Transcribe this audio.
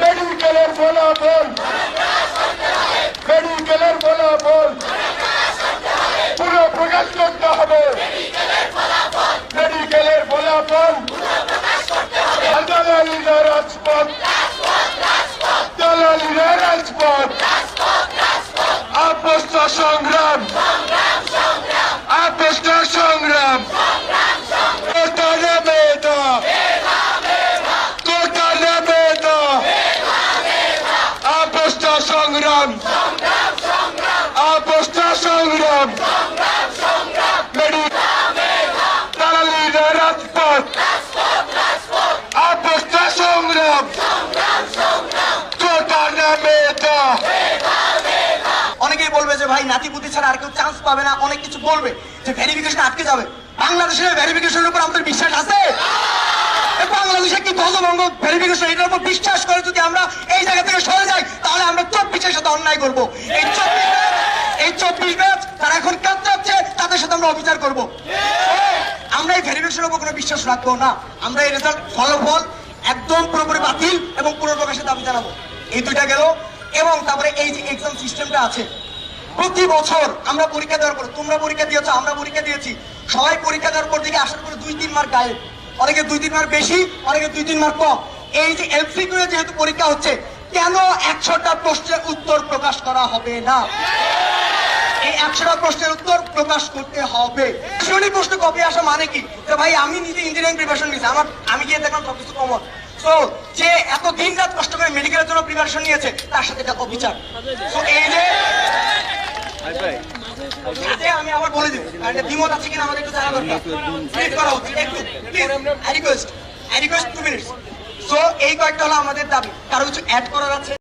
মেডিকেলের ফলাফল। মেডিকেলের ফলাফল। পুরো প্রকাশ করতে হবে। মেডিকেলের ফলাফল। দালালিরা রাজপথ। দালালিরা রাজপথ। সংগ্রাম। আপোষ্টা সংগ্রাম। অনেকেই বলবে যে ভাই নাতিপুতি ছাড়া আর কেউ পাবে না, অনেক কিছু বলবে যে ভেরিফিকেশন আটকে যাবে। বাংলাদেশের ভেরিফিকেশনের উপর আমাদের বিশ্বাস আছে? বাংলাদেশে কি বঙ্গবঙ্গ ভেরিফিকেশন এটার উপর বিশ্বাস করে যদি আমরা এই জায়গা থেকে সরে যাই, তাহলে আমরা চব্বিশের সাথে অন্যায় করব। এই চব্বিশ এই চব্বিশ ব্যাচ তারা এখন কাতরাচ্ছে তাদের সাথে আমরা অবিচার করব। আমরা এই ভেরিফিকেশনের উপর কোনো বিশ্বাস রাখব না। আমরা এই রেজাল্ট ফলাফল একদম পুরোপুরি বাতিল এবং পুনর্প্রকাশের দাবি জানাব। এই দুইটা গেল এবং তারপরে এই যে এক্সাম সিস্টেমটা আছে, প্রতি বছর আমরা পরীক্ষা দেওয়ার পর, তোমরা পরীক্ষা দিয়েছ, আমরা পরীক্ষা দিয়েছি। সবাই পরীক্ষা দেওয়ার পর দিকে আসার পরে দুই, তিন মার্ক গায়েব। অনেকে দুই তিন মার্ক বেশি, অনেকে দুই তিন মার্ক কম। এই যে এমসিকিউ যেহেতু পরীক্ষা হচ্ছে, কেন একশোটা প্রশ্নের উত্তর প্রকাশ করা হবে না? এই একশোটা প্রশ্নের উত্তর প্রকাশ করতে হবে। শুনি প্রশ্ন কপি আসা মানে কি? ভাই, আমি নিজে ইঞ্জিনিয়ারিং প্রিপারেশন নিয়েছি, আমার আমি গিয়ে দেখলাম সবকিছু কমন তো যে এত দিন রাত কষ্ট করে মেডিকেলের জন্য প্রিপারেশন নিয়েছে, তার সাথে এটা অবিচার। তো এই যে আবার বলে দ্বিমত আছে কিনা আমাদের একটু সো এই কয়েকটা হলো আমাদের দাবি, কারও কিছু অ্যাড করার আছে?